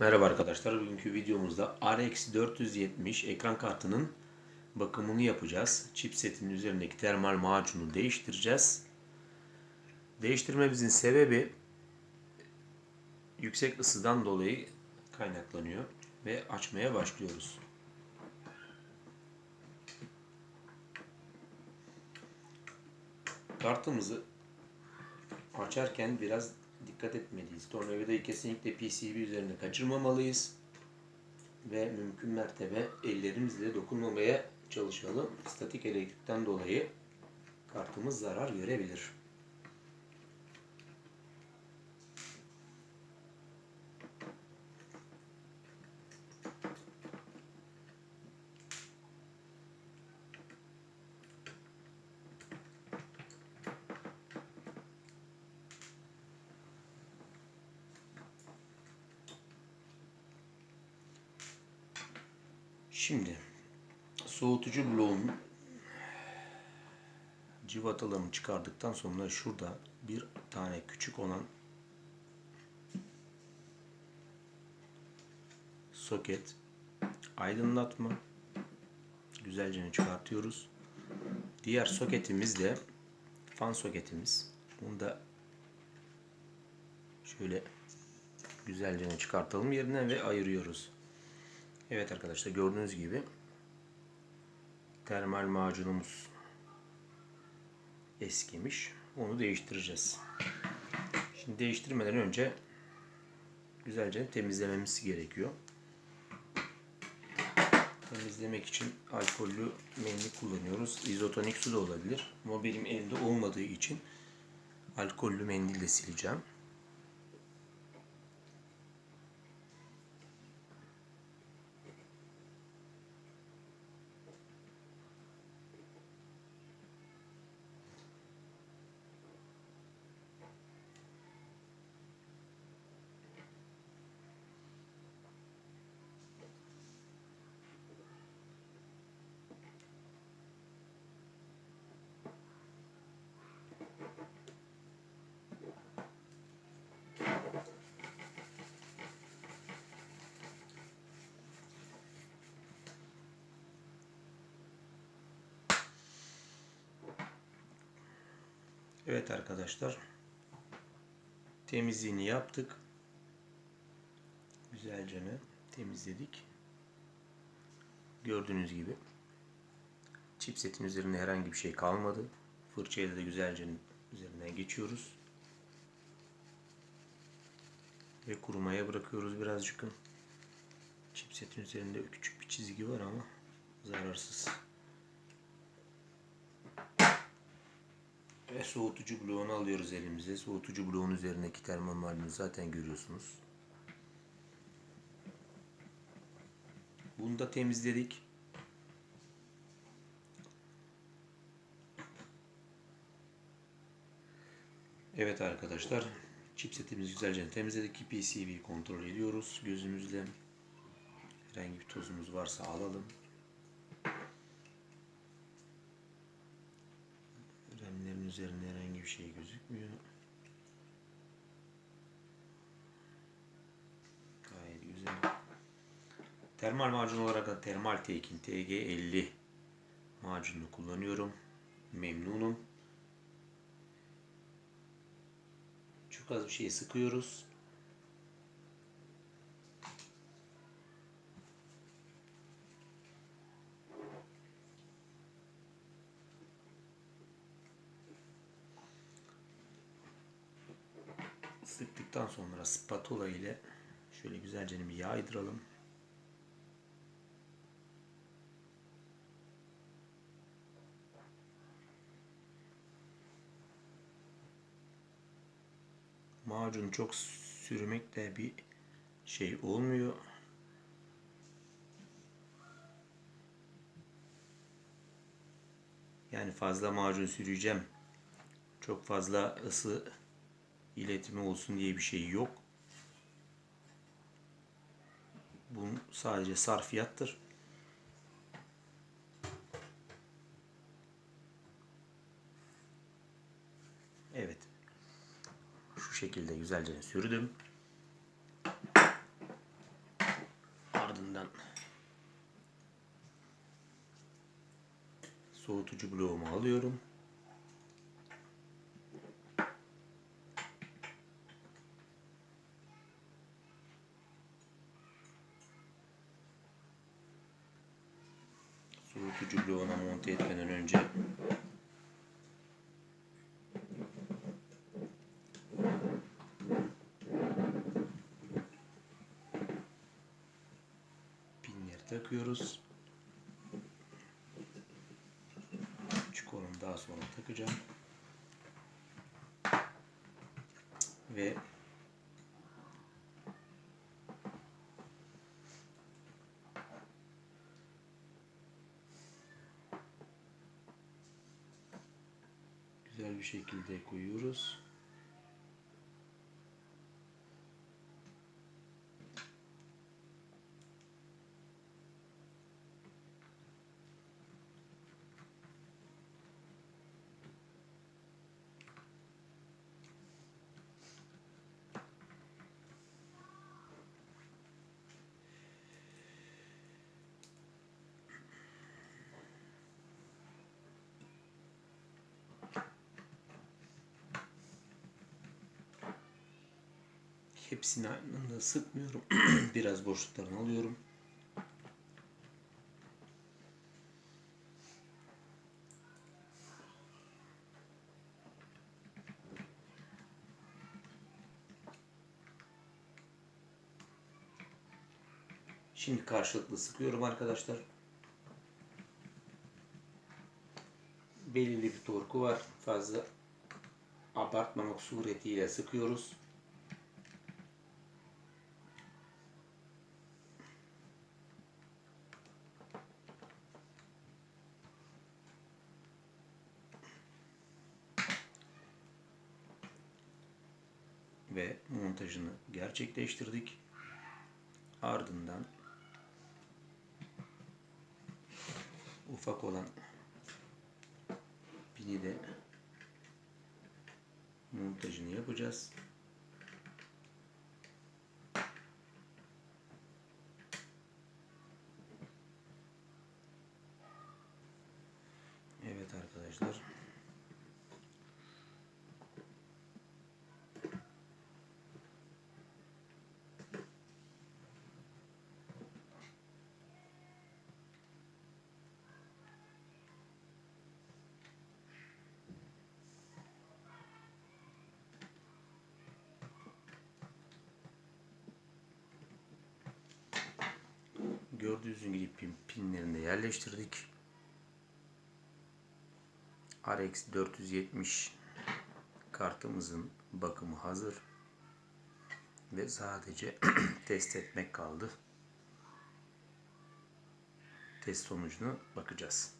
Merhaba arkadaşlar. Bugünkü videomuzda RX 470 ekran kartının bakımını yapacağız. Chipsetin üzerindeki termal macunu değiştireceğiz. Değiştirmemizin sebebi yüksek ısıdan dolayı kaynaklanıyor ve açmaya başlıyoruz. Kartımızı açarken biraz dikkat etmeliyiz. Tornavidayı kesinlikle PCB üzerine kaçırmamalıyız. Ve mümkün mertebe ellerimizle dokunmamaya çalışalım. Statik elektrikten dolayı kartımız zarar görebilir. Şimdi soğutucu bloğun civatalarını çıkardıktan sonra şurada bir tane küçük olan soket aydınlatma güzelce çıkartıyoruz. Diğer soketimiz de fan soketimiz. Bunu da şöyle güzelce çıkartalım yerinden ve ayırıyoruz. Evet arkadaşlar gördüğünüz gibi termal macunumuz eskimiş. Onu değiştireceğiz. Şimdi değiştirmeden önce güzelce temizlememiz gerekiyor. Temizlemek için alkollü mendil kullanıyoruz. İzotonik su da olabilir. Ama benim elimde olmadığı için alkollü mendil de sileceğim. Evet arkadaşlar. Temizliğini yaptık. Güzelce mi temizledik. Gördüğünüz gibi chipsetin üzerinde herhangi bir şey kalmadı. Fırçayla da güzelce üzerinden geçiyoruz. Ve kurumaya bırakıyoruz birazcık. Chipsetin üzerinde küçük bir çizgi var ama zararsız. Soğutucu bloğunu alıyoruz elimize. Soğutucu bloğun üzerindeki termal macunu zaten görüyorsunuz. Bunu da temizledik. Evet arkadaşlar. Chipsetimizi güzelce temizledik. PCB kontrol ediyoruz. Gözümüzle herhangi bir tozumuz varsa alalım. Üzerinde herhangi bir şey gözükmüyor. Gayet güzel. Termal macun olarak da Termal Take'in TG50 macununu kullanıyorum. Memnunum. Çok az bir şey sıkıyoruz. Sıktıktan sonra spatula ile şöyle güzelce bir yaydıralım. Macun çok sürmekle bir şey olmuyor. Yani fazla macun süreceğim. Çok fazla ısı iletimi olsun diye bir şey yok. Bu sadece sarfiyattır. Evet. Şu şekilde güzelce sürdüm. ardından soğutucu bloğumu alıyorum. Bloğuna monte etmeden önce pinleri takıyoruz. Küçük olanı daha sonra takacağım. Ve güzel bir şekilde koyuyoruz. Hepsini aynı anda sıkmıyorum. Biraz boşluklarını alıyorum. Şimdi karşılıklı sıkıyorum arkadaşlar. Belirli bir torku var. Fazla abartmamak suretiyle sıkıyoruz. Ve montajını gerçekleştirdik. Ardından ufak olan pini de montajını yapacağız. Evet arkadaşlar. Gördüğünüz gibi pin, pinlerini yerleştirdik. RX 470 kartımızın bakımı hazır. Ve sadece test etmek kaldı. Test sonucunu bakacağız.